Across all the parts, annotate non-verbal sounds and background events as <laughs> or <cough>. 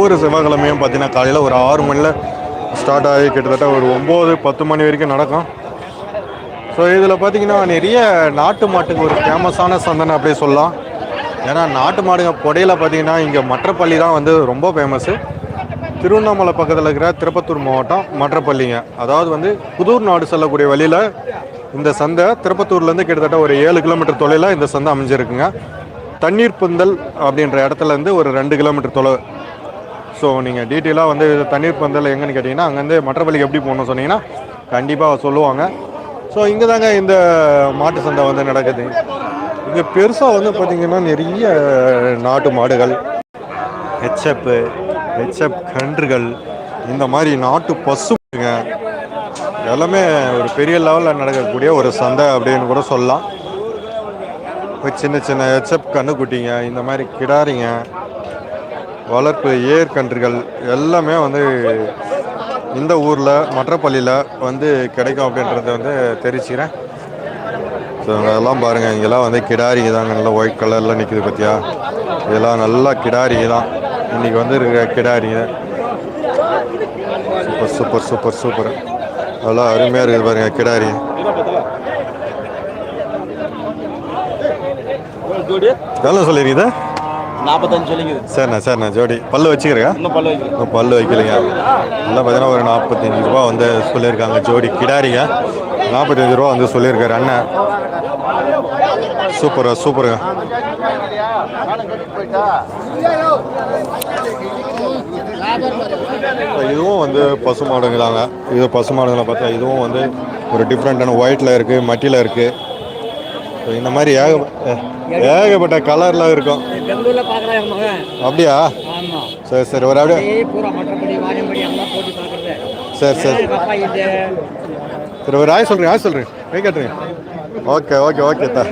ஒவ்வொரு செவ்வாய்க்கிழமையும் பார்த்தீங்கன்னா காலையில் ஒரு ஆறு மணியில் ஸ்டார்ட் ஆகி கிட்டத்தட்ட ஒரு ஒம்பது பத்து மணி வரைக்கும் நடக்கும். ஸோ இதில் பார்த்தீங்கன்னா நிறைய நாட்டு மாட்டுக்கு ஒரு ஃபேமஸான சந்தைன்னு அப்படியே சொல்லலாம். ஏன்னா நாட்டு மாடுங்க புடையில் பார்த்தீங்கன்னா இங்கே மற்றப்பள்ளி தான் வந்து ரொம்ப ஃபேமஸ்ஸு திருவண்ணாமலை பக்கத்தில் இருக்கிற திருப்பத்தூர் மாவட்டம் மற்றப்பள்ளிங்க. அதாவது வந்து புதூர் நாடு செல்லக்கூடிய வழியில் இந்த சந்தை திருப்பத்தூர்லேருந்து கிட்டத்தட்ட ஒரு ஏழு கிலோமீட்டர் தொலைவில் இந்த சந்தை அமைஞ்சிருக்குங்க. தண்ணீர் பந்தல் அப்படின்ற இடத்துல இருந்து ஒரு ரெண்டு கிலோமீட்டர் தொலை ஸோ நீங்கள் டீட்டெயிலாக வந்து தண்ணீர் பந்தல் எங்கன்னு கேட்டிங்கன்னா அங்கேருந்து மற்றப்பள்ளிக்கு எப்படி போகணும்னு சொன்னீங்கன்னா கண்டிப்பாக சொல்லுவாங்க. ஸோ இங்கே தாங்க இந்த மாட்டு சந்தை வந்து நடக்குது. இங்கே பெருசாக வந்து பார்த்திங்கன்னா நிறைய நாட்டு மாடுகள் ஹெச்எப்பு ஹெச்எப் கன்றுகள் இந்த மாதிரி நாட்டு பசுங்க எல்லாமே ஒரு பெரிய லெவலில் நடக்கக்கூடிய ஒரு சந்தை அப்படின்னு கூட சொல்லலாம். ஒரு சின்ன சின்ன ஹெச்எப் கண்ணுக்குட்டிங்க இந்த மாதிரி கிடாரிங்க வளர்ப்பு ஏர் கன்றுகள் எல்லாமே வந்து இந்த ஊரில் மற்றப்பள்ளியில் வந்து கிடைக்கும் அப்படின்றத வந்து தெரிவிச்சுக்கிறேன். ஸோ அதெல்லாம் பாருங்கள் இங்கெல்லாம் வந்து கிடாரிங்க தாங்க நல்லா ஒயிட் கலரில் நிற்குது பார்த்தியா இதெல்லாம் நல்லா கிடாரிங்க தான். இன்றைக்கி வந்து இருக்கிற கிடாரிங்க சூப்பர் சூப்பர் சூப்பர் சூப்பர் அதெல்லாம் அருமையாக இருக்குது பாருங்கள் கிடாரி. எவ்வளோ சொல்லிருக்குது நாற்பத்தஞ்சு சொல்லிக்குது. சரிண்ணா சரிண்ணா ஜோடி. பல்லு வச்சுக்கிறேன் இன்னும் பல்ல வைக்கல. பல்லு வைக்கலைங்க எல்லாம் பார்த்தீங்கன்னா ஒரு நாற்பத்தஞ்சு ரூபா வந்து சொல்லியிருக்காங்க. ஜோடி கிடாரிங்க. நாற்பத்தஞ்சு ரூபா வந்து சொல்லியிருக்காரு அண்ணன் சூப்பரா சூப்பருங்க இதுவும் வந்து பசு மாடுங்களாங்க. இது பசு மாடுங்களை பார்த்தா இதுவும் வந்து ஒரு டிஃப்ரெண்ட்டான ஒயிட்டில் இருக்குது மட்டியில் இருக்குது ஸோ இந்த மாதிரி ஏக ஏகப்பட்ட கலரில் இருக்கும். அப்படியா? சரி சரி ஒரு அப்படியே. சரி சரி. சரி ஒரு ஆய் சொல்கிறேன் ஆய் சொல்கிறேன் கை கட்டுறேன் ஓகே ஓகே ஓகே தா.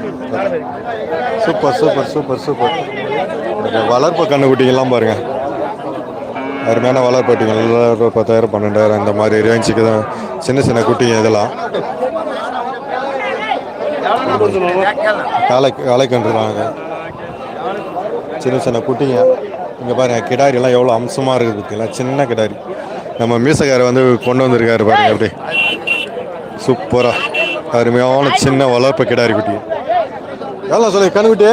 Super super super super. வளர்ப்பு கண்ணுக்குட்டிங்கெல்லாம் பாருங்க. அருமையான வளர்ப்பாட்டிங்க எல்லாம் ஒரு பத்தாயிரம் பன்னெண்டாயிரம் இந்த மாதிரி ரேஞ்சுக்கு தான் சின்ன சின்ன குட்டிங்க இதெல்லாம். காலை காலை கன்றுறாங்க. சின்ன சின்ன குட்டிங்க. இங்கே பாருங்க கிடாரிலாம் எவ்வளோ அம்சமாக இருக்குது பார்த்தீங்களா சின்ன கிடாரி. நம்ம மீசக்காரர் வந்து கொண்டு வந்திருக்காரு பாருங்க அப்படி சூப்பராக அருமையான சின்ன வளர்ப்பு கிடாரி குட்டி. எவ்வளோ சொல்லி கண்ணுக்குட்டி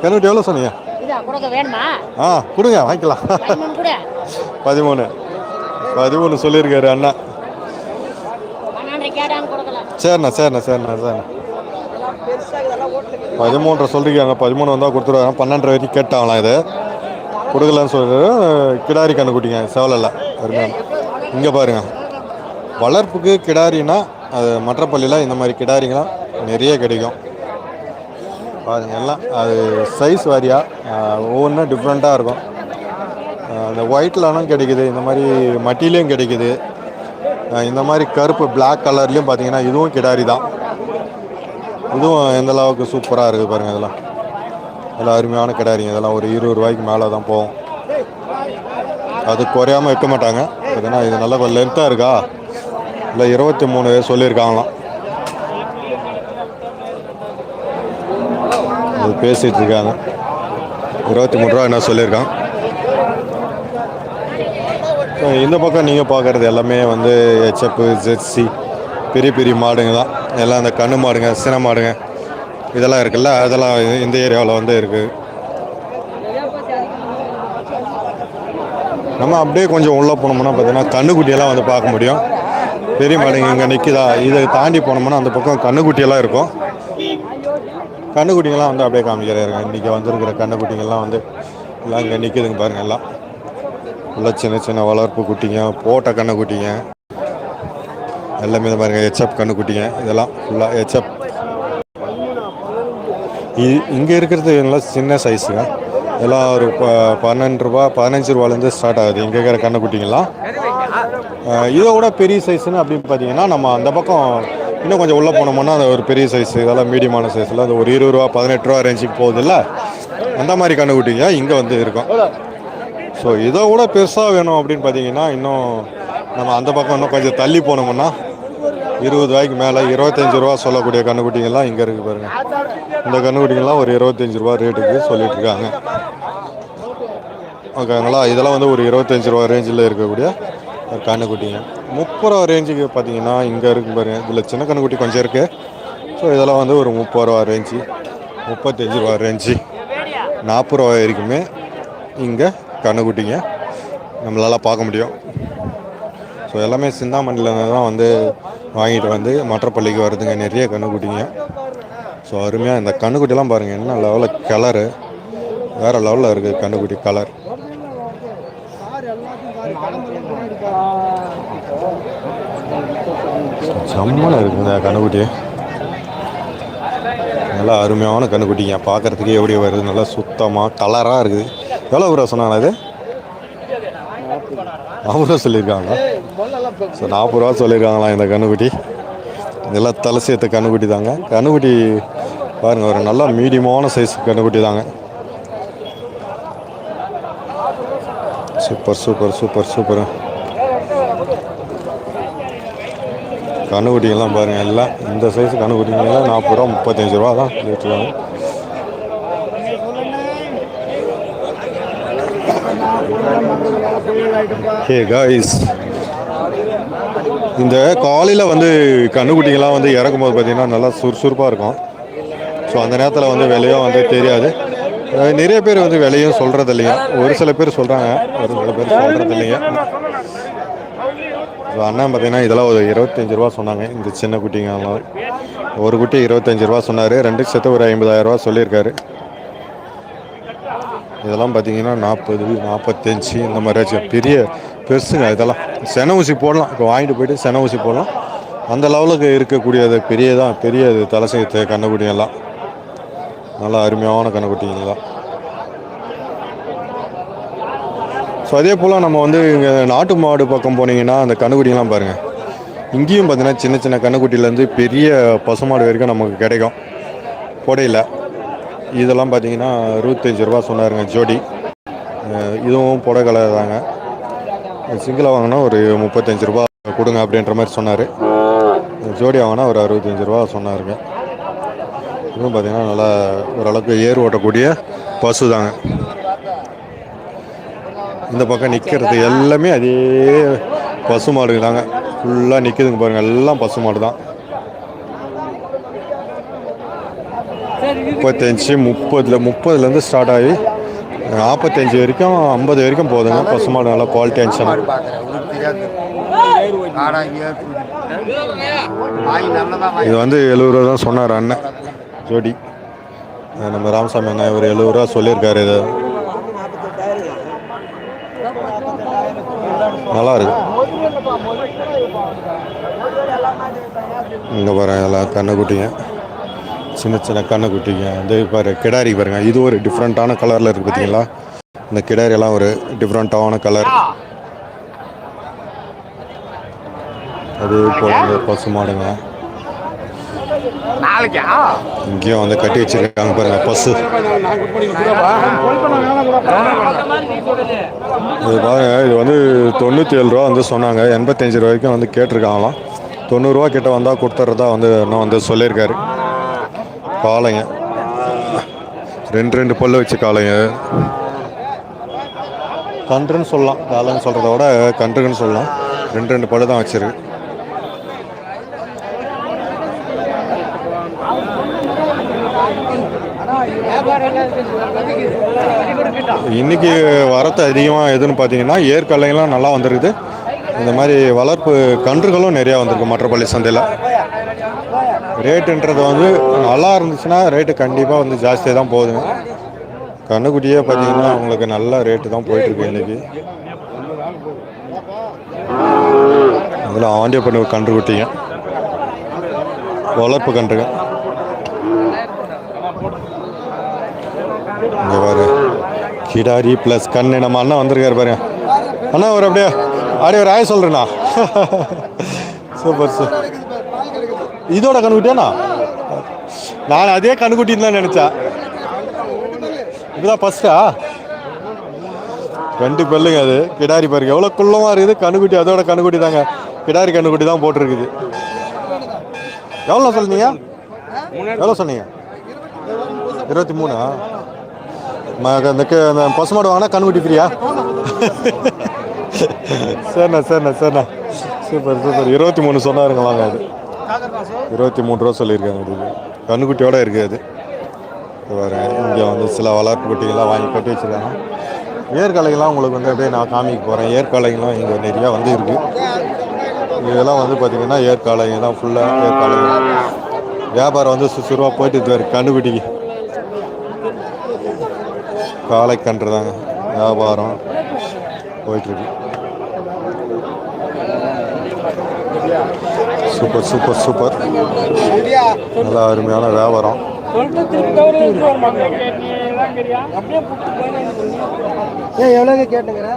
கண்ணுக்குட்டி எவ்வளோ சொன்னீங்க? ஆ கொடுங்க வாங்கிக்கலாம். பதிமூணு பதிமூணு. சொல்லியிருக்காரு அண்ணா. சரிண்ணா சரிண்ணா சரிண்ணா சரிண்ணா. பதிமூன்றரை சொல்லிருக்காங்க. பதிமூணு வந்தால் கொடுத்துருவாங்க. பன்னெண்டரை வரைக்கும் கேட்டாங்களாம் இது? கொடுக்கலன்னு சொல்லிட்டு கிடாரி கண்ணு குட்டிங்க செவலில் அருமையான இங்கே பாருங்கள் வளர்ப்புக்கு கிடாரினா அது மற்றப்பள்ளியில் இந்த மாதிரி கிடாரிங்களாம் நிறைய கிடைக்கும். பாருங்க எல்லாம் அது சைஸ் வாரியாக ஒவ்வொன்றும் டிஃப்ரெண்ட்டாக இருக்கும். அந்த ஒயிட்லனும் கிடைக்குது. இந்த மாதிரி மட்டிலையும் கிடைக்குது. இந்த மாதிரி கருப்பு பிளாக் கலர்லேயும் பார்த்தீங்கன்னா இதுவும் கிடாரி தான். இதுவும் எந்த அளவுக்கு சூப்பராக இருக்குது பாருங்கள் இதெல்லாம். எல்லாம் அருமையான கிடையாதுங்க இதெல்லாம் ஒரு இருபது ரூபாய்க்கு மேலே தான் போகும். அது குறையாமல் விற்க மாட்டாங்க. ஏன்னா இது நல்லா கொஞ்சம் லென்த்தாக இருக்கா? இல்லை இருபத்தி மூணு சொல்லியிருக்காங்களாம். அது பேசிகிட்டு இருக்காங்க. இருபத்தி மூணு ரூபா என்ன சொல்லியிருக்கான் இந்த பக்கம் நீங்கள் பார்க்குறது எல்லாமே வந்து ஹெச்எப்பு ஜெர்சி பெரிய பெரிய மாடுங்க தான். எல்லாம் அந்த கண்ணு மாடுங்க சின மாடுங்க. இதெல்லாம் இருக்குல்ல அதெல்லாம் இந்த ஏரியாவில் வந்து இருக்குது நம்ம அப்படியே கொஞ்சம் உள்ளே போனோம்னா பார்த்தீங்கன்னா கண்ணுக்குட்டியெல்லாம் வந்து பார்க்க முடியும். பெரிய மாடுங்க இங்கே நிற்கிதா இதை தாண்டி போனோம்னா அந்த பக்கம் கண்ணுக்குட்டியெல்லாம் இருக்கும். கண்ணுக்குட்டிங்கெல்லாம் வந்து அப்படியே காமிக்கிறாருங்க. இன்றைக்கி வந்துருக்கிற கண்ணுக்குட்டிங்கெல்லாம் வந்து எல்லாம் இங்கே நிற்கிதுங்க பாருங்கள் எல்லாம். உள்ள சின்ன சின்ன வளர்ப்பு குட்டிங்க போட்ட கண்ணுக்குட்டிங்க. எல்லாமே இந்த பாருங்கள் ஹெச்எப் கண்ணுக்குட்டிங்க இதெல்லாம் ஃபுல்லாக ஹெச்எப் இங்கே இருக்கிறது எல்லாம் சின்ன சைஸுங்க எல்லாம் ஒரு ப பன்னெண்டு ரூபா பதினஞ்சு ரூபாலேருந்து ஸ்டார்ட் ஆகுது. இங்கே இருக்கிற கண்ணுக்குட்டிங்கெல்லாம். இதை விட பெரிய சைஸ்னு அப்படின்னு பார்த்தீங்கன்னா நம்ம அந்த பக்கம் இன்னும் கொஞ்சம் உள்ளே போனோம்னா அது ஒரு பெரிய சைஸ் இதெல்லாம் மீடியமான சைஸில் அது ஒரு இருபது ரூபா பதினெட்டு ரூபா ரேஞ்சுக்கு போகுதுல்ல. அந்த மாதிரி கண்ணுக்குட்டிங்க இங்கே வந்து இருக்கும். ஸோ இதை விட பெருசாக வேணும் அப்படின்னு பார்த்தீங்கன்னா இன்னும் நம்ம அந்த பக்கம் இன்னும் கொஞ்சம் தள்ளி போனோம்னா இருபது ரூபாய்க்கு மேலே இருபத்தஞ்சி ரூபா சொல்லக்கூடிய கண்ணுக்குட்டிங்கெல்லாம் இங்கே இருக்குது பாருங்க. இந்த கண்ணுக்குட்டிங்கெல்லாம் ஒரு இருபத்தஞ்சி ரூபா ரேட்டுக்கு சொல்லிட்டு இருக்காங்க ஓகேங்களா? இதெல்லாம் வந்து ஒரு இருபத்தஞ்சி ரூபா ரேஞ்சில் இருக்கக்கூடிய ஒரு கண்ணுக்குட்டிங்க முப்பது ரூபா ரேஞ்சுக்கு பார்த்தீங்கன்னா இங்கே இருக்கு பாருங்க. இதில் சின்ன கண்ணுக்குட்டி கொஞ்சம் இருக்குது ஸோ இதெல்லாம் வந்து ஒரு முப்பது ரூபா ரேஞ்சு முப்பத்தஞ்சு ரூபா ரேஞ்சு நாற்பது ரூபா வரைக்குமே இங்கே கண்ணுக்குட்டிங்க நம்மளால் பார்க்க முடியும். ஸோ எல்லாமே சிந்தாமணியில் தான் வந்து வாங்கிட்டு வந்து மற்ற பள்ளிக்கு வருதுங்க. நிறைய கண்ணுக்குட்டிங்க. ஸோ அருமையாக இந்த கண்ணுக்குட்டிலாம் பாருங்கள் என்ன லெவலில் கலரு வேறு லெவலில் இருக்குது கண்ணுக்குட்டி கலர் செம்மலாக இருக்குது இந்த கண்ணுக்குட்டி. நல்லா அருமையான கண்ணுக்குட்டிங்க. பார்க்குறதுக்கே எப்படி வருது? நல்லா சுத்தமாக கலராக இருக்குது. எவ்வளோ ரூபா சொன்னாங்க அது? நாற்பது. சொல்லியிருக்காங்களா? சொல்லியிருக்காங்க ஸோ நாற்பது ரூபா சொல்லியிருக்காங்களா இந்த கண்ணுக்குட்டி? இதெல்லாம் தலை சேர்த்த கண்ணுக்குட்டி தாங்க. கண்ணுக்குட்டி பாருங்கள் ஒரு நல்ல மீடியமான சைஸ் கண்ணுக்குட்டி தாங்க. சூப்பர் சூப்பர் சூப்பர் சூப்பர் கண்ணுக்குட்டிங்கெல்லாம் பாருங்கள் எல்லாம் இந்த சைஸ் கண்ணுக்குட்டிங்கெல்லாம் நாற்பது ரூபா முப்பத்தஞ்சு ரூபா தான் வச்சுருக்காங்க ஹே guys, இந்த காலையில் வந்து கண்ணுக்குட்டிங்கெல்லாம் வந்து இறக்கும் போது பார்த்தீங்கன்னா நல்லா சுறுசுறுப்பாக இருக்கும். ஸோ அந்த நேரத்தில் வந்து விலையும் வந்து தெரியாது. நிறைய பேர் வந்து விலையும் சொல்கிறது இல்லைங்க ஒரு சில பேர் சொல்கிறாங்க ஒரு சில பேர் சொல்கிறது இல்லைங்க ஸோ அண்ணன் பார்த்தீங்கன்னா இதெல்லாம் ஒரு இருபத்தஞ்சி ரூபா சொன்னாங்க. இந்த சின்ன குட்டிங்கெல்லாம் ஒரு குட்டி இருபத்தஞ்சி ரூபா சொன்னார். ரெண்டுக்கு சேர்த்து ஒரு ஐம்பதாயிரம் ரூபா சொல்லியிருக்காரு. இதெல்லாம் பார்த்தீங்கன்னா நாற்பது நாற்பத்தஞ்சு இந்த மாதிரி பெரிய பெருசுங்க இதெல்லாம். சென ஊசி போடலாம். இப்போ வாங்கிட்டு போயிட்டு சென ஊசி போடலாம். அந்த லெவலுக்கு இருக்கக்கூடியது பெரியதான். பெரிய இது தலை சேர்த்து நல்லா அருமையான கண்ணுக்குட்டிங்க தான் ஸோ அதே போல் நம்ம வந்து இங்கே நாட்டு மாடு பக்கம் போனீங்கன்னா அந்த கண்ணுக்குட்டிலாம் பாருங்கள் இங்கேயும் பார்த்தீங்கன்னா சின்ன சின்ன கண்ணுக்குட்டிலேருந்து பெரிய பசுமாடு வரைக்கும் நமக்கு கிடைக்கும். கொடையில் இதெல்லாம் பார்த்தீங்கன்னா அறுபத்தஞ்சி ரூபா சொன்னாருங்க ஜோடி. இதுவும் இதுவும் கலர் தாங்க சிங்கிளாக வாங்கினா ஒரு முப்பத்தஞ்சு ரூபா கொடுங்க அப்படின்ற மாதிரி சொன்னார். ஜோடி வாங்கினா ஒரு அறுபத்தஞ்சு ரூபா சொன்னாருங்க. இதுவும் பார்த்தீங்கன்னா நல்லா ஓரளவுக்கு ஏர் ஓட்டக்கூடிய பசு தாங்க இந்த பக்கம் நிற்கிறது எல்லாமே அதே பசு மாடுங்க தாங்க ஃபுல்லாக நிற்கிதுங்க பாருங்கள் எல்லாம் பசு மாடு தான் முப்பத்தஞ்சு முப்பதில் முப்பதுலேருந்து ஸ்டார்ட் ஆகி நாற்பத்தஞ்சு வரைக்கும் ஐம்பது வரைக்கும் போதுங்க. பசுமாடு நல்லா குவாலிட்டி இருந்துச்சுன்னா இது வந்து எழுபது ரூபா தான் சொன்னார் அண்ணன் ஜோடி. நம்ம ராமசாமி அண்ணன் இவர் எழுபது ரூபா சொல்லியிருக்காரு இது. நல்லா இருக்கு. இங்கே பாருங்க எல்லாம் கண்ணுக்குட்டிங்க. சின்ன சின்ன கண்ணுக்குட்டிங்க வந்து பாரு கிடாரி பாருங்க. இது ஒரு டிஃப்ரெண்ட்டான கலரில் இருக்குது பார்த்தீங்களா இந்த கிடாரி எல்லாம் ஒரு டிஃப்ரெண்ட்டான கலர் அது போல பசு மாடுங்க. இங்கேயும் வந்து கட்டி வச்சிருக்காங்க பாருங்க பசு. இது பாருங்க இது வந்து தொண்ணூற்றி ஏழு ரூபா வந்து சொன்னாங்க. எண்பத்தஞ்சு ரூபாய்க்கும் வந்து கேட்டிருக்காங்களாம். தொண்ணூறுரூவா கிட்ட வந்தால் கொடுத்துட்றதா வந்து இன்னும் வந்து சொல்லியிருக்காரு. காளைங்க. ரெண்டு ரெண்டு பல்லு வச்சு காளைங்க. கன்றுன்னு சொல்லலாம். காளைன்னு சொல்கிறத விட கன்றுன்னு சொல்லலாம். ரெண்டு ரெண்டு பல்லு தான் வச்சிருக்கு. இன்னைக்கு வரத்து அதிகமாக எதுன்னு பார்த்தீங்கன்னா ஏற்கலையெல்லாம் நல்லா வந்திருக்குது. இந்த மாதிரி வளர்ப்பு கன்றுகளும் நிறையா வந்திருக்கு மற்றப்பள்ளி சந்தையில். ரேட்டுன்றது வந்து நல்லா இருந்துச்சுன்னா ரேட்டு கண்டிப்பாக வந்து ஜாஸ்தியாக தான் போகுதுங்க கண்ணுக்குட்டியே பார்த்தீங்கன்னா உங்களுக்கு நல்ல ரேட்டு தான் போயிட்டுருக்கு இன்னைக்கு. அதில் ஆண்டிய பண்ண கன்று குட்டிங்க வளர்ப்பு கன்றுங்க. இங்கே பாரு. கிடாரி ப்ளஸ் கண்ணு நம்ம அண்ணன் வந்திருக்காரு பாருங்க. அண்ணா ஒரு அப்படியே அப்படியே ஒரு ஆய சொல்கிறேண்ணா <laughs> சூப்பர் சார் இதோட கண்ணுக்குட்டியாண்ணா நான்? அதே கண்ணுக்குட்டின்னு தான் நினச்சேன். இதுதான் ஃபஸ்ட்டா ரெண்டு பெல்லுங்க அது. கிடாரி பாருங்க. எவ்வளோ குள்ளமாக இருக்குது. கண்ணுக்குட்டி அதோட கண்ணுக்குட்டி தாங்க. கிடாரி கண்ணுக்குட்டி தான் போட்டிருக்குது. எவ்வளோ சொன்னீங்க? எவ்வளோ சொன்னீங்க? இருபத்தி மூணா? ம- அந்த க- அந்த பசுமாடு வாங்கினா கண்ணுக்குட்டி ஃப்ரீயா <laughs> சரிண்ணா சரிண்ணா சரிண்ணா. Super super. இருபத்தி மூணு சொன்னாருங்க வாங்க அது. இருபத்தி மூணு ரூபா சொல்லியிருக்காங்க இது கண்ணுக்குட்டியோட இருக்குது. அது பாருங்க இங்கே வந்து சில வளர்ப்பு குட்டிகள்லாம் வாங்கி கட்டி வச்சுருக்காங்க. ஏற்காலைகள்லாம் உங்களுக்கு வந்து அப்படியே நான் காமிக்க போகிறேன் ஏற்காலைகள்லாம் இங்கே நிறையா வந்து இருக்குது இதெல்லாம் வந்து பார்த்திங்கன்னா ஏற்காலைங்க தான் ஃபுல்லாக ஏற்காலைங்க வியாபாரம் வந்து சுசுருவாக போயிட்டு இருக்காரு கண்ணுக்குட்டிக்கு. காளை கன்று தாங்க வியாபாரம் போயிட்டுருக்கு சூப்பர் சூப்பர் சூப்பர். நல்லா அருமையான வியாபாரம். ஏன் எவ்வளோங்க கேட்டுங்கிற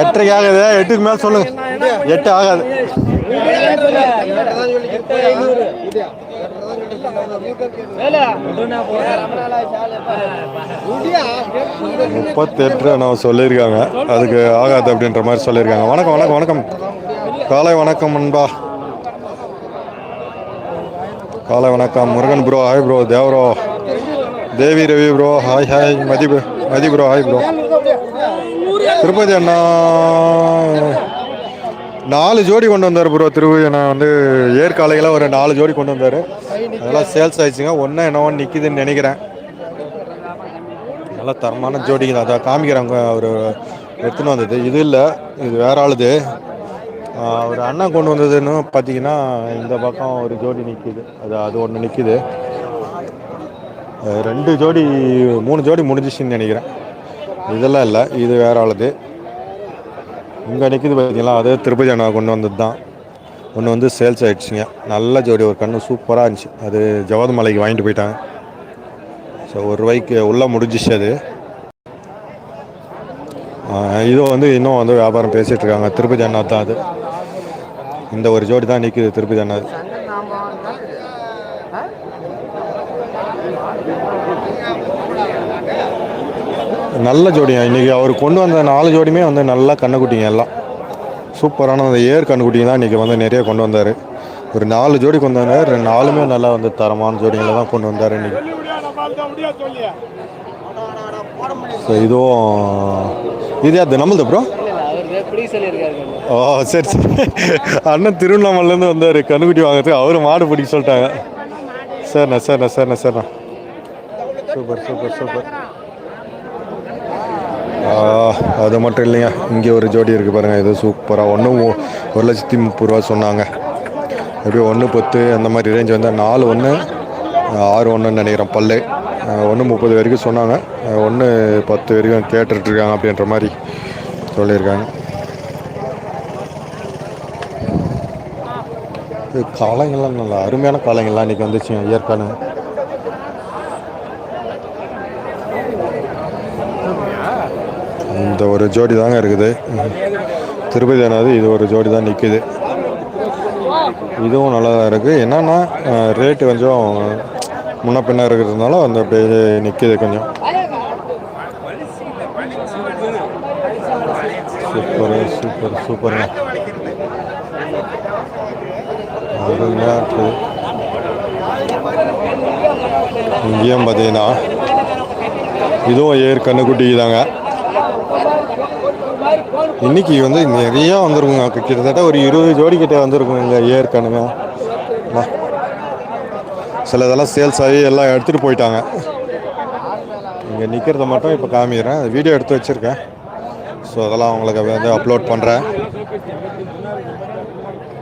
எட்டரைக்கு ஆகுது எட்டுக்கு மேலே சொல்லுங்க. எட்டு ஆகாது. முப்பத்தெட்டு நம்ம சொல்லியிருக்காங்க. அதுக்கு ஆகாது அப்படின்ற மாதிரி சொல்லியிருக்காங்க. வணக்கம் வணக்கம் வணக்கம். காலை வணக்கம் அன்பா காலை வணக்கம் Murugan bro hi bro தேவரோ Devi Ravi bro hi hi மதிப்பு. Mathi bro hi bro Tirupati அண்ணா நாலு ஜோடி கொண்டு வந்தார் ப்ரோ திருப்பதி அண்ணா வந்து ஏற்காலையில் ஒரு நாலு ஜோடி கொண்டு வந்தார். அதெல்லாம் சேல்ஸ் ஆயிடுச்சுங்க. ஒன்றா என்னவோ நிற்கிதுன்னு நினைக்கிறேன். நல்லா தரமான ஜோடிங்க அதை காமிக்கிறாங்க. அவர் எடுத்துன்னு வந்தது. இது இல்லை. இது வேற ஆளுது. ஒரு அண்ணன் கொண்டு வந்ததுன்னு பார்த்தீங்கன்னா இந்த பக்கம் ஒரு ஜோடி நிற்கிது அது அது ஒன்று நிற்கிது ரெண்டு ஜோடி மூணு ஜோடி முடிஞ்சிச்சுன்னு நினைக்கிறேன். இதெல்லாம் இல்லை இது வேற ஆளுது. இங்கே நிற்கிது பார்த்தீங்களா அது திருப்பதி அண்ணா கொண்டு வந்தது தான் ஒன்று வந்து சேல்ஸ் ஆகிடுச்சிங்க நல்ல ஜோடி ஒரு கண்ணு சூப்பராக இருந்துச்சு. அது ஜவாது மலைக்கு வாங்கிட்டு போயிட்டாங்க. ஸோ ஒரு ரூபாய்க்கு உள்ளே முடிஞ்சிச்சு அது. இது வந்து இன்னும் வந்து வியாபாரம் பேசிகிட்ருக்காங்க இருக்காங்க. திருப்பதி அண்ணா தான் அது. இந்த ஒரு ஜோடி தான் நிற்கிது திருப்பதி அண்ணா. நல்ல ஜோடிங்க. இன்றைக்கி அவர் கொண்டு வந்த நாலு ஜோடியுமே வந்து நல்ல கண்ணுக்குட்டிங்க எல்லாம். சூப்பரான அந்த ஏர் கண்ணுக்குட்டிங்க தான் இன்றைக்கி வந்து நிறைய கொண்டு வந்தார். ஒரு நாலு ஜோடி கொண்டு வந்தார். ரெண்டு நாலுமே நல்லா வந்து தரமான ஜோடிகளை தான் கொண்டு வந்தார் இன்றைக்கி ஸோ இதுவும் இது அது நம்மளது ப்ரோ ஓ சரி சரி. அண்ணன் திருவண்ணாமலேருந்து வந்தார். கண்ணுக்குட்டி வாங்குறதுக்கு அவர் மாடு பிடிக்க சொல்லிட்டாங்க. சரிண்ணா சரிண்ணா சரிண்ணா சரிண்ணா. Super super super. அது மட்டும் இல்லைங்க. இங்கே ஒரு ஜோடி இருக்குது பாருங்கள் இது சூப்பராக ஒன்று ஒரு லட்சத்தி முப்பது ரூபா சொன்னாங்க. எப்படியும் ஒன்று பத்து அந்த மாதிரி ரேஞ்ச் வந்து நாலு ஒன்று ஆறு ஒன்றுன்னு நினைக்கிறேன் பல்லு. ஒன்று முப்பது வரைக்கும் சொன்னாங்க. ஒன்று பத்து வரைக்கும் கேட்டுட்ருக்காங்க அப்படின்ற மாதிரி சொல்லியிருக்காங்க. இது காளைங்கள்லாம் நல்லா அருமையான காளைங்கள்லாம் இன்றைக்கி வந்துச்சுங்க. ஏற்காடு இந்த ஒரு ஜோடி தாங்க இருக்குது. திருப்பதி அண்ணாது இது ஒரு ஜோடி தான் நிற்குது இதுவும் நல்லா தான் இருக்குது என்னென்னா ரேட்டு கொஞ்சம் முன்ன பின்ன இருக்கிறதுனால அந்த அப்படியே நிற்கிது கொஞ்சம். சூப்பர் சூப்பர் சூப்பருங்க. அருமையாக இருக்குது. இங்கேயும் பார்த்தீங்கன்னா இதுவும் ஏர் கண்ணுக்குட்டி தாங்க இன்னைக்கு வந்து நிறைய வந்திருக்குங்க. கிட்டத்தட்ட ஒரு இருபது ஜோடி கிட்ட வந்திருக்குங்க இங்கே ஏர் சில இதெல்லாம் சேல்ஸ் ஆகி எல்லாம் எடுத்துகிட்டு போயிட்டாங்க. இங்கே நிற்கிறத மட்டும் இப்போ காமிக்கிறேன். வீடியோ எடுத்து வச்சுருக்கேன். ஸோ அதெல்லாம் உங்களுக்கு வந்து அப்லோட் பண்ணுறேன்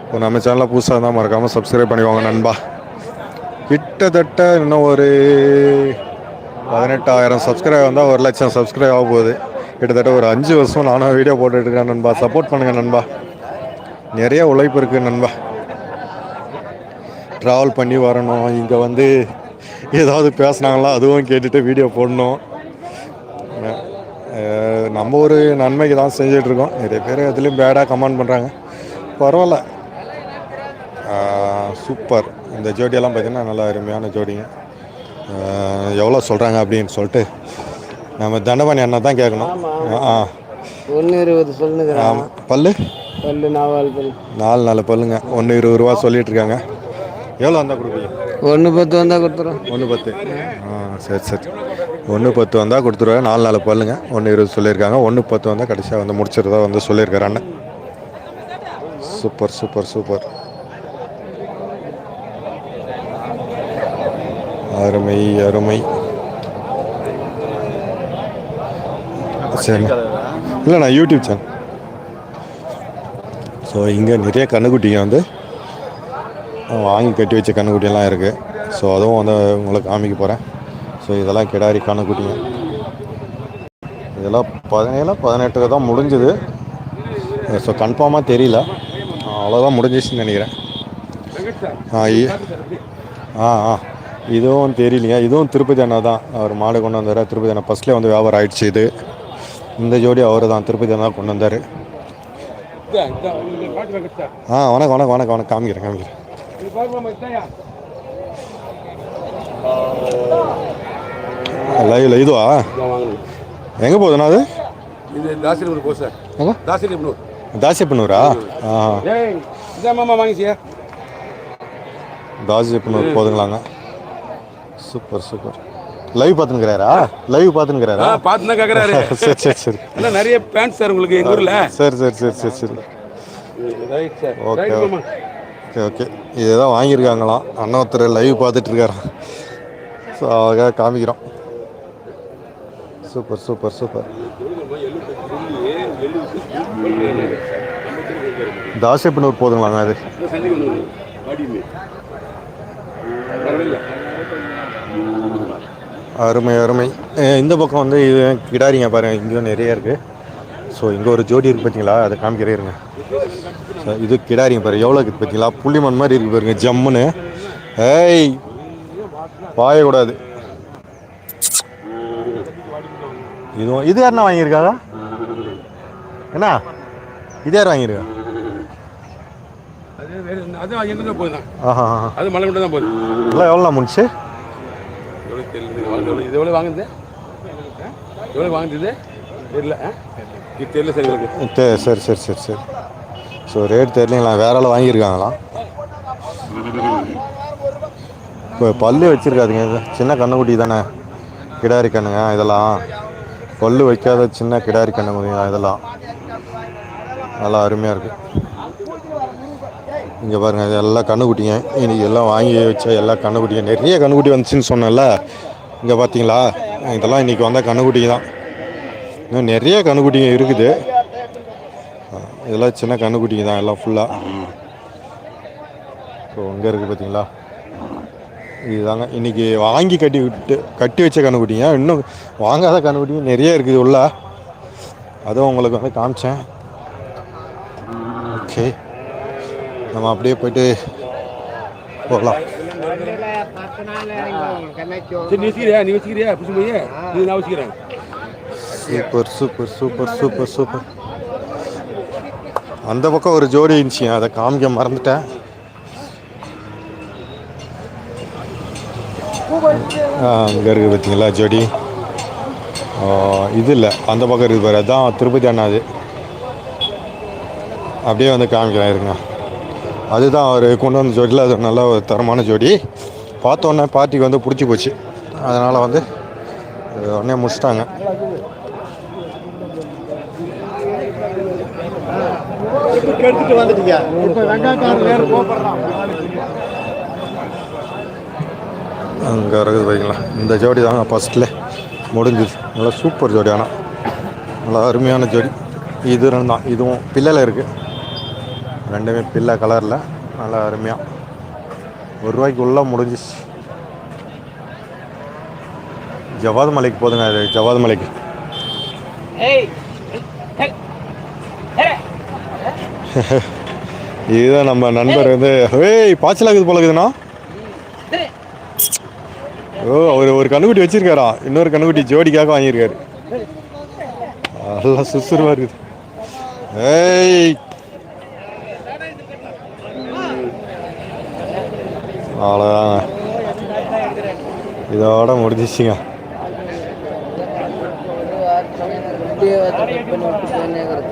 இப்போ நம்ம சேனலில் புதுசாக இருந்தால் மறக்காமல் சப்ஸ்கிரைப் பண்ணிக்கோங்க நண்பா. கிட்டத்தட்ட இன்னும் ஒரு பதினெட்டாயிரம் சப்ஸ்கிரைப் வந்தால் ஒரு லட்சம் சப்ஸ்கிரைப் ஆக போகுது. கிட்டத்தட்ட ஒரு அஞ்சு வருஷம் நானும் வீடியோ போட்டுட்ருக்கேன் நண்பா. சப்போர்ட் பண்ணுங்கள் நண்பா. நிறைய உழைப்பு இருக்குது நண்பா. ட்ராவல் பண்ணி வரணும். இங்கே வந்து ஏதாவது பேசுனாங்களா அதுவும் கேட்டுட்டு வீடியோ போடணும். நம்ம ஒரு நன்மைக்கு தான் செஞ்சிட்ருக்கோம் நிறைய பேர் அதுலேயும் பேடாக கமெண்ட் பண்ணுறாங்க பரவாயில்ல. சூப்பர் இந்த ஜோடியெல்லாம் பார்த்தீங்கன்னா நல்லா அருமையான ஜோடிங்க. எவ்வளோ சொல்கிறாங்க அப்படின்னு சொல்லிட்டு நம்ம தண்டபாணி அண்ணா தான் கேட்கணும். ஆ ஒன்று இருபது சொல்லுங்கிறேன் ஆமாம் பல்லு? பல்லு நாவல் பல்லு நாலு நாலு பல்லுங்க. ஒன்று இருபது ரூபா சொல்லிட்டு இருக்காங்க எவ்வளோ வந்தால் கொடுப்பீங்க? ஒன்று பத்து வந்தால் கொடுத்துரும் ஒன்று பத்து. ஆ சரி சரி. ஒன்று பத்து வந்தால் கொடுத்துருவாங்க. நாலு நாலு பல்லுங்க. ஒன்று இருபது சொல்லியிருக்காங்க. ஒன்று பத்து வந்தால் கடைசியாக வந்து முடிச்சிருந்தா வந்து சொல்லியிருக்காரு அண்ணன். Super super super. அருமை அருமை. சரி இல்லை நான் யூடியூப் சேனல். ஸோ இங்கே நிறைய கண்ணுக்குட்டிங்க வந்து வாங்கி கட்டி வச்ச கண்ணுக்குட்டியெல்லாம் இருக்குது ஸோ அதுவும் வந்து உங்களுக்கு காமிக்க போகிறேன் ஸோ இதெல்லாம் கிடாரி கண்ணுக்குட்டிங்க. இதெல்லாம் பதினேழு பதினெட்டுக்கு தான் முடிஞ்சுது. ஸோ கன்ஃபார்மாக தெரியல. அவ்வளோதான் முடிஞ்சிச்சுன்னு நினைக்கிறேன். ஆ ஆ ஆ. இதுவும் தெரியலையா இதுவும் திருப்பதி அண்ணா தான். அவர் மாடு கொண்டு வந்தார். திருப்பதி அண்ணா ஃபஸ்ட்லேயே வந்து வியாபாரம் ஆயிடுச்சு இது. இந்த ஜோடி அவர் தான் திருப்பதி அண்ணா கொண்டு வந்தார். ஆ வணக்கம் வணக்கம் வணக்கம் வணக்கம். காமிக்கிறேன் காமிக்கிறேன். லைவ்ல இதுவா? எங்கே போகுதுண்ணா அது? இது தாசிரிபுரம் சார். தாசிரிபுரம் ஆ. மாமா வாங்கிச்சியா? தாசியப்பனூர் போதுங்களாங்க. Super super. லைவ் பார்த்துனுக்கிறாரா லைவ் ஆ பார்த்துனுக்கிறாரா பார்த்து தான் கேட்குறாரு <laughs> சரி சரி சரி. அண்ணா நிறைய பேண்ட் சார் உங்களுக்கு எங்கள் ஊரில். சரி சரி சரி சரி சரி right sir okay okay okay இதுதான் வாங்கியிருக்காங்களாம். அண்ணன் ஒருத்தர் லைவ் பார்த்துட்டு இருக்காராம் ஸோ அவங்க காமிக்கிறோம். சூப்பர் சூப்பர் சூப்பர் தாசியப்பனூர் போதுங்களாங்க அது? வரவில்லை அருமை அருமை. இந்த பக்கம் வந்து இது கிடாரிங்க பாருங்க இங்கேயும் நிறைய இருக்குது ஸோ இங்கே ஒரு ஜோடி இருக்குது பார்த்தீங்களா அதை காமிக்கிறே இருங்க. So, இது கிடாரிங்க பாரு எவ்வளோ இருக்குது பார்த்தீங்களா புள்ளிமண் மாதிரி இருக்குது பாருங்க ஜம்முன்னு. ஏய் பாயக்கூடாது இதுவும் இது யாருண்ணா வாங்கியிருக்காங்க? என்ன? இது யார் வாங்கியிருக்கா? அது மலை கொண்டு தான் போகுது எல்லாம் எவ்வளோ முடிச்சு? தெரியல. இது எவ்வளோ வாங்குது எவ்வளோ வாங்குது தெரியல இது தெரியல சார் உங்களுக்கு சரி சரி சரி சரி. ஸோ ரேட் தெரியலங்களா? வேற ஆள் வாங்கியிருக்காங்களாம் இப்போ பல்லு வச்சுருக்காதுங்க. சின்ன கண்ணுக்குட்டி தானே. கிடாரி கண்ணுங்க இதெல்லாம். பல்லு வைக்காத சின்ன கிடாரி கண்ணுங்க இதெல்லாம். நல்லா அருமையாக இருக்குது இங்கே பாருங்கள் இது எல்லாம் கண்ணுக்குட்டிங்க. இன்றைக்கி எல்லாம் வாங்கி வச்ச எல்லா கண்ணுக்குட்டிங்க. நிறைய கண்ணுக்குட்டி வந்துச்சுன்னு சொன்னேன்ல. இங்கே பார்த்தீங்களா இதெல்லாம் இன்றைக்கி வந்தால் கண்ணுக்குட்டிங்க தான். இன்னும் நிறைய கண்ணுக்குட்டிங்க இருக்குது. இதெல்லாம் சின்ன கண்ணுக்குட்டிங்க தான் எல்லாம் ஃபுல்லாக ஸோ இங்கே இருக்குது பார்த்தீங்களா இதுதாங்க. இன்றைக்கி வாங்கி கட்டி விட்டு கட்டி வச்ச கண்ணுக்குட்டிங்க. இன்னும் வாங்காத கண்ணுக்குட்டிங்க நிறைய இருக்குது உள்ள. அதுவும் உங்களுக்கு வந்து காமிச்சேன். ஓகே. நம்ம அப்படியே போயிட்டு போகலாம். Super super super super super. அந்த பக்கம் ஒரு ஜோடி இருந்துச்சு அதை காமிக்க மறந்துட்டேன். அங்கே இருக்குது பார்த்தீங்களா ஜோடி? இது இல்லை. அந்த பக்கம் இருக்குது பாரு. அதான் திருப்பதி அண்ணா அது. அப்படியே வந்து காமிக்கிறேன் இருங்க. அதுதான் அவர் கொண்டு வந்த ஜோடியில் அது நல்ல ஒரு தரமான ஜோடி. பார்த்தோன்னே பார்ட்டிக்கு வந்து பிடிச்சி போச்சு. அதனால் வந்து உடனே முடிச்சிட்டாங்க. அங்கே இருக்குது பார்த்தீங்களா இந்த ஜோடி தாங்க ஃபஸ்ட்டில் முடிஞ்சுது. நல்லா சூப்பர் ஜோடி ஆனால் நல்லா அருமையான ஜோடி. இது ரெண்டு தான். இதுவும் பிள்ளையில் இருக்குது ரெண்டுமே பிள்ளை கலரில். நல்லா அருமையாக ஒரு ரூபாய்க்கு உள்ளே முடிஞ்சிச்சு. ஜவாத் மலைக்கு போதுங்க அது ஜவாத் மலைக்கு. இதுதான் நம்ம நண்பர் வந்து ஏய் பாய்ச்சலாகுது போல இருக்குதுண்ணா. ஓ அவர் ஒரு கண்ணுக்குட்டி வச்சிருக்காரா? இன்னொரு கண்ணுக்குட்டி ஜோடிக்காக வாங்கியிருக்காரு. நல்லா சுசுருவா இருக்குது. ஏய் அவ்வளோதாங்க இதோட முடிஞ்சிச்சுங்க. ரெண்டே வார்த்தை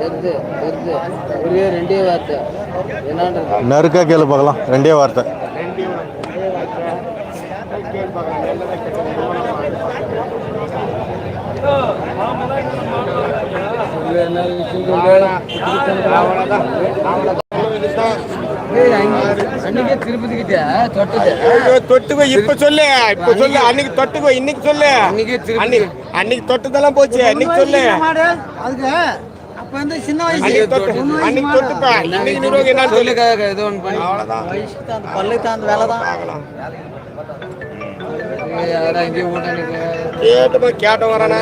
தெரிஞ்சு பண்ணி ஒரே ரெண்டே வார்த்தை என்னான்றது நறுக்கா கேளு பார்க்கலாம். ரெண்டே வார்த்தை. என்ன விஷயம் அன்னைக்கு- திருப்பதி கிட்ட தொட்டது தொட்டுக்கோ இப்ப சொல்லு இப்ப சொல்லு. அன்னைக்கு தொட்டுக்கோ இன்னைக்கு சொல்லு. அன்னைக்கே திருப்பதி. அன்னைக்கு தொட்டதெல்லாம் போச்சு. அன்னைக்கு சொல்லு. அதுக்கு அப்ப வந்து சின்ன அன்னைக்கு தொட்டு அன்னைக்கு தொட்டுப்பா இன்னைக்கு சொல்லு. சொல்லுக்காக ஏதோ ஒன்று பண்ணி. அந்த வேலை தான். யாரா இங்கே ஓட்டானுக்கு கேட்டு கேட்டவன் வரானா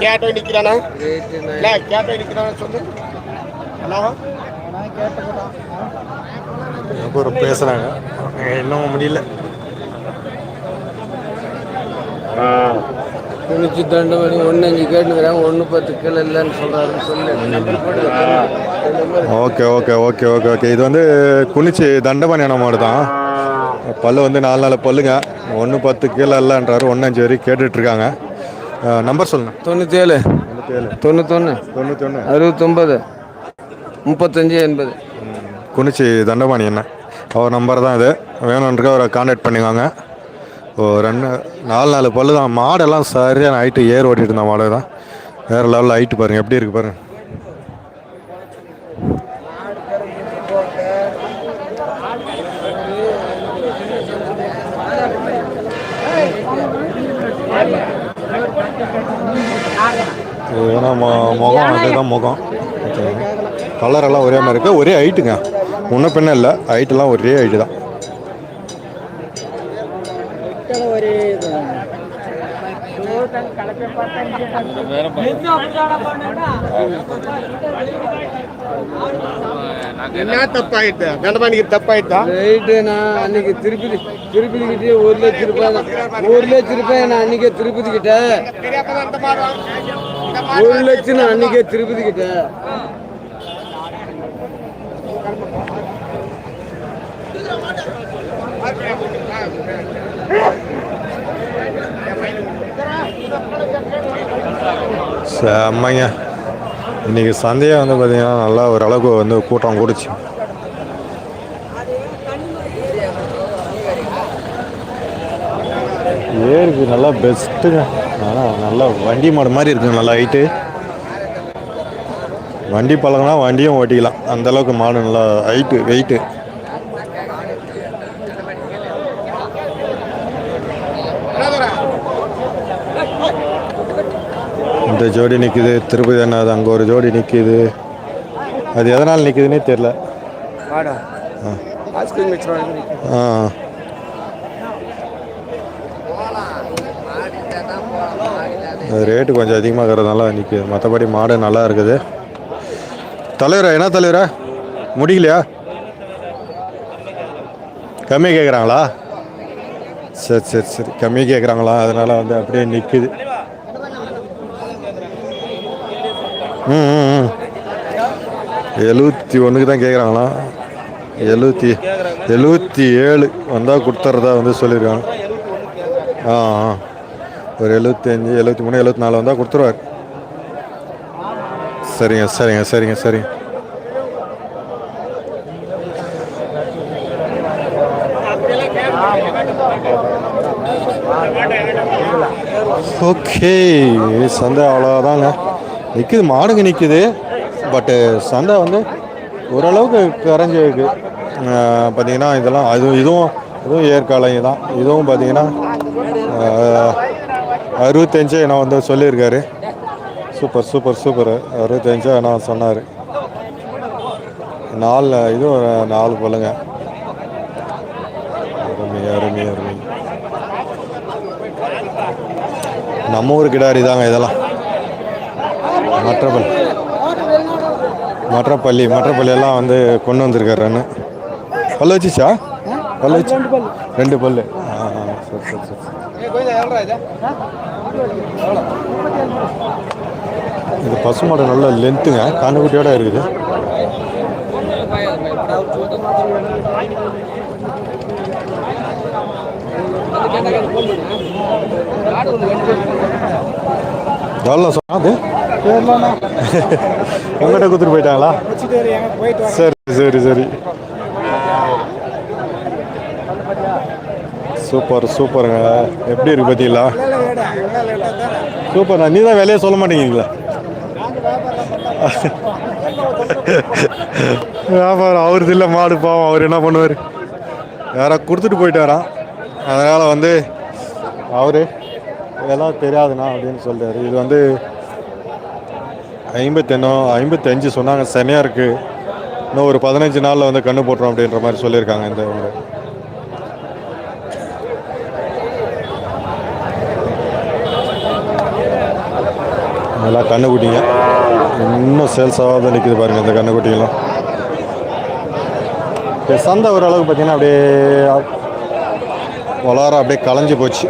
கேட்டவன் நிக்கிறானா? நான் கேட்டவன் நிக்கிறானா சொல்லு. ஹலோ? ஒரு பேசுகிறாங்க இன்னும் முடியல. குளிச்சு தண்டு மணி ஒன்று அஞ்சு கேட்டுக்கிறாங்க ஒன்று பத்து கீழே இல்லைன்னு சொல்கிறாருன்னு சொல்லு. Okay okay okay okay okay இது வந்து குளிச்சு தண்டபாணியான மாடு தான். பல்லு வந்து நாலு நாலு பல்லுங்க. ஒன்று பத்து கீழே இல்லைன்றாரு. ஒன்று அஞ்சு வரைக்கும் கேட்டுட்ருக்காங்க. நம்பர் சொல்லுங்க. தொண்ணூற்றி ஏழு தொண்ணூத்தொன்று தொண்ணூற்றி ஒன்று அறுபத்தொம்பது முப்பத்தஞ்சு எண்பது. குனிச்சி தண்டபாணி என்ன அவர் நம்பர் தான் இது. வேணுன்றக்க அவரை காண்டாக்ட் பண்ணிக்கோங்க. ஓ ரெண்டு நாலு நாலு பல்லு தான். மாடெல்லாம் சரியான ஹைட்டு ஏர் ஓட்டிட்டு இருந்த மாடு தான். வேறு லெவலில் ஹைட்டு பாருங்கள் எப்படி இருக்கு பாருங்க. ஏன்னா முகம் அதுதான் முகம். கலர் எல்லாம் ஒரே மாதிரி இருக்கு. ஒரே ஹைட்டுங்க முன்ன பின்ன இல்லை ஹைட்டெல்லாம் ஒரே ஹைட்டு தான். என்ன தப்பாயிட்டு? தண்டபாணிக்கு தப்பாயிட்டா? ரைட்டு நான் அன்னைக்கு திருப்பதி திருப்பதி கிட்டே ஒரு லட்ச ரூபாய் தான். ஒரு லட்ச ரூபாய் நான் அன்னைக்கே திருப்பதி கிட்ட ஒரு லட்சம் நான் அன்னைக்கே திருப்பதி கிட்ட செம்மைங்க இன்னைக்கு சந்தையை வந்து பார்த்திங்கன்னா நல்லா ஓரளவுக்கு வந்து கூட்டம் கூடுச்சு. ஏருக்கு நல்லா பெஸ்ட்டுங்க. ஆனால் நல்லா வண்டி மாடு மாதிரி இருக்குங்க நல்லா ஹைட்டு வண்டி பழகினா வண்டியும் ஓட்டிக்கலாம். அந்தளவுக்கு மாடு நல்லா ஹைட்டு வெயிட்டு இந்த ஜோடி நிற்குது திருப்பதி அண்ணாது அங்கே ஒரு ஜோடி நிற்கிது அது எதனால் நிற்குதுன்னே தெரில ஆ. அது ரேட்டு கொஞ்சம் அதிகமாக இருக்கிறதுனால நிற்குது மற்றபடி மாடு நல்லா இருக்குது. தலைவரா என்ன தலைவரா? முடியலையா கம்மி கேட்குறாங்களா சரி சரி சரி. கம்மி கேட்குறாங்களா அதனால் வந்து அப்படியே நிற்குது ம் ம் எழுபத்தி ஒன்றுக்கு தான் கேட்குறாங்களா எழுபத்தி எழுபத்தி ஏழு வந்தால் கொடுத்துட்றதா வந்து சொல்லியிருக்காங்க ஆ ஆ. ஒரு எழுபத்தஞ்சு எழுபத்தி மூணு எழுபத்தி நாலு வந்தால் கொடுத்துருவார். சரிங்க சரிங்க சரிங்க சரிங்க ஓகே சந்தை அவ்வளோதாங்க நிற்குது மாடுங்க நிற்குது பட்டு சந்தை வந்து ஓரளவுக்கு கரைஞ்சிருக்கு பார்த்தீங்கன்னா இதெல்லாம் அதுவும் இதுவும் இதுவும் ஏற்காலைங்க தான். இதுவும் பார்த்தீங்கன்னா அஹ், அறுபத்தஞ்சு வந்து சொல்லியிருக்காரு. சூப்பர் சூப்பர் சூப்பர் அறுபத்தஞ்சு என்ன சொன்னார். நாலு இதுவும் நாலு பல்லுங்க. அருமை அருமை அருமை. நம்ம ஊர் கிடாரி தாங்க இதெல்லாம். மற்றபல் மற்றப்பள்ளி மற்றப்பள்ளி எல்லாம் வந்து கொண்டு வந்திருக்காரு அண்ணன். பல்லு வச்சுச்சா? பல்லு வச்சு ரெண்டு பல்லு. ஆ சரி சரி சரி. இது பசுமாடு நல்ல லென்த்துங்க கண்ணுக்குட்டியோட இருக்குது. எவ்வளோ சொன்னா அது? உங்கள்கிட்ட கொடுத்துட்டு போயிட்டாங்களா? சரி சரி சரி. சூப்பர் சூப்பருங்க. எப்படி இருக்கு பார்த்தீங்களா? சூப்பர்ண்ணா நீ தான் வேலையே சொல்ல மாட்டேங்கிறீங்களா. வியாபாரம் அவருது இல்லை மாடு பாவம் அவர் என்ன பண்ணுவார்? யாரா கொடுத்துட்டு போயிட்டாராம் அதனால் வந்து அவரு இதெல்லாம் தெரியாதுண்ணா அப்படின்னு சொல்கிறார் இது வந்து ஐம்பத்தெண்ணோ ஐம்பத்தஞ்சு சொன்னாங்க செமையாக இருக்குது இன்னும் ஒரு பதினஞ்சு நாளில் வந்து கண்ணு போட்டுரும் அப்படின்ற மாதிரி சொல்லியிருக்காங்க இந்த ஊர் நல்லா கண்ணுக்குட்டிங்க இன்னும் சேல்ஸ் ஆகாத நிற்கிது பாருங்கள் இந்த கண்ணுக்குட்டிங்களாம் இப்போ சந்தை ஓரளவுக்கு பார்த்தீங்கன்னா அப்படியே வளாரம் அப்படியே களைஞ்சு போச்சு.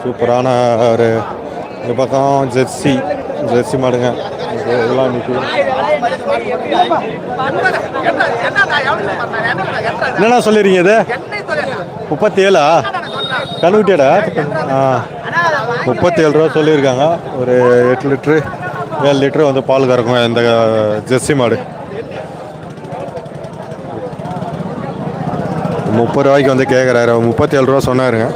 சூப்பரான ஒரு இந்த பக்கம் ஜெர்சி ஜெர்சி மாடுங்க. இதெல்லாம் எல்லாம் என்னண்ணா சொல்லிடுறீங்க இது? முப்பத்தி ஏழா கண்ணுக்குட்டியாடா? ஆ. முப்பத்தி ஏழு ரூபா சொல்லியிருக்காங்க. ஒரு எட்டு லிட்ரு ஏழு லிட்ரு வந்து பால் கறக்கும் இந்த ஜெர்சி மாடு. முப்பது ரூபாய்க்கு வந்து கேட்குறாரு முப்பத்தி ஏழு ரூபா சொன்னாருங்க.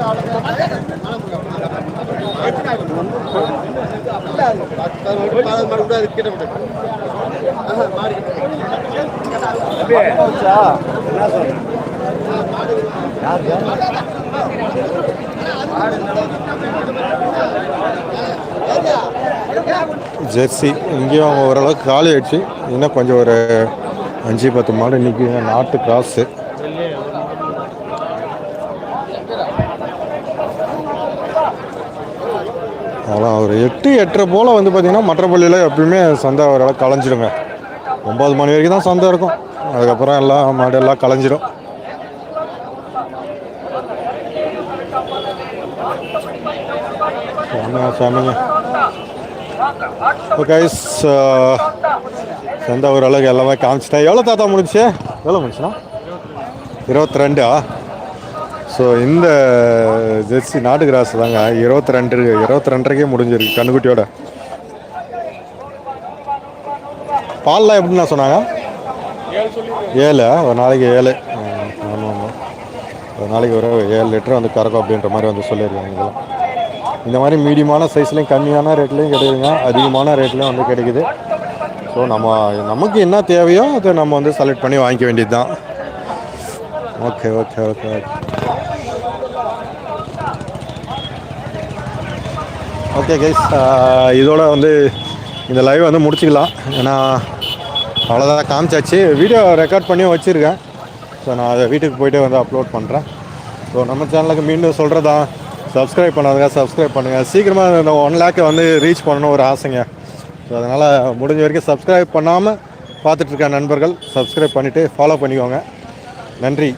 ஜெர்சி இங்கேயும் அவங்க ஓரளவுக்கு காலி ஆயிடுச்சு. இன்னும் கொஞ்சம் ஒரு அஞ்சு பத்து மாடு இன்னைக்கு நாட்டு கிராஸு அதெல்லாம் ஒரு எட்டு எட்டரை போல் வந்து பார்த்தீங்கன்னா மற்ற பள்ளியில் எப்பயுமே சந்தை ஓரளவுக்கு களைஞ்சிடுங்க. ஒம்பது மணி வரைக்கும் தான் சந்தை இருக்கும். அதுக்கப்புறம் எல்லாம் மாடு எல்லாம் களைஞ்சிடும் செம்ம செம்மங்க ஓகே சந்தை ஓரளவுக்கு எல்லாமே காமிச்சிட்டேன். எவ்வளோ தாத்தா முடிஞ்சு? எவ்வளோ முடிச்சுனா இருபத்தி ரெண்டா? ஸோ இந்த ஜெர்சி நாட்டு கிராஸ் தாங்க. இருபத்தி ரெண்டு இருபத்தி ரெண்டரைக்கே முடிஞ்சிருக்கு கண்ணுக்குட்டியோட. பால்லாம் எப்படிண்ணா சொன்னாங்க? ஏழு ஒரு நாளைக்கு ஏழு. ஒன்று ஒன்று ஒரு நாளைக்கு ஒரு ஏழு லிட்டர் வந்து கறக்கும் அப்படின்ற மாதிரி வந்து சொல்லியிருக்காங்க இதெல்லாம் இந்த மாதிரி மீடியமான சைஸ்லேயும் கம்மியான ரேட்லேயும் கிடைக்குதுங்க. அதிகமான ரேட்லேயும் வந்து கிடைக்குது. ஸோ நம்ம நமக்கு என்ன தேவையோ அதை நம்ம வந்து செலக்ட் பண்ணி வாங்கிக்க வேண்டியது தான் okay okay okay okay okay guys இதோட வந்து இந்த லைவ் வந்து முடிச்சுக்கலாம். ஏன்னா அவ்வளோதான் காமிச்சாச்சு. வீடியோ ரெக்கார்ட் பண்ணியும் வச்சுருக்கேன். ஸோ நான் அதை வீட்டுக்கு போய்ட்டு வந்து அப்லோட் பண்ணுறேன் ஸோ நம்ம சேனலுக்கு மீண்டும் சொல்கிறதா சப்ஸ்கிரைப் பண்ணாதுங்க சப்ஸ்கிரைப் பண்ணுங்கள் சீக்கிரமாக இந்த ஒன் லேக்கை வந்து ரீச் பண்ணணும் ஒரு ஆசைங்க. ஸோ அதனால் முடிஞ்ச வரைக்கும் சப்ஸ்கிரைப் பண்ணாமல் பார்த்துட்ருக்க நண்பர்கள் சப்ஸ்கிரைப் பண்ணிவிட்டு ஃபாலோ பண்ணிக்கோங்க. நன்றி.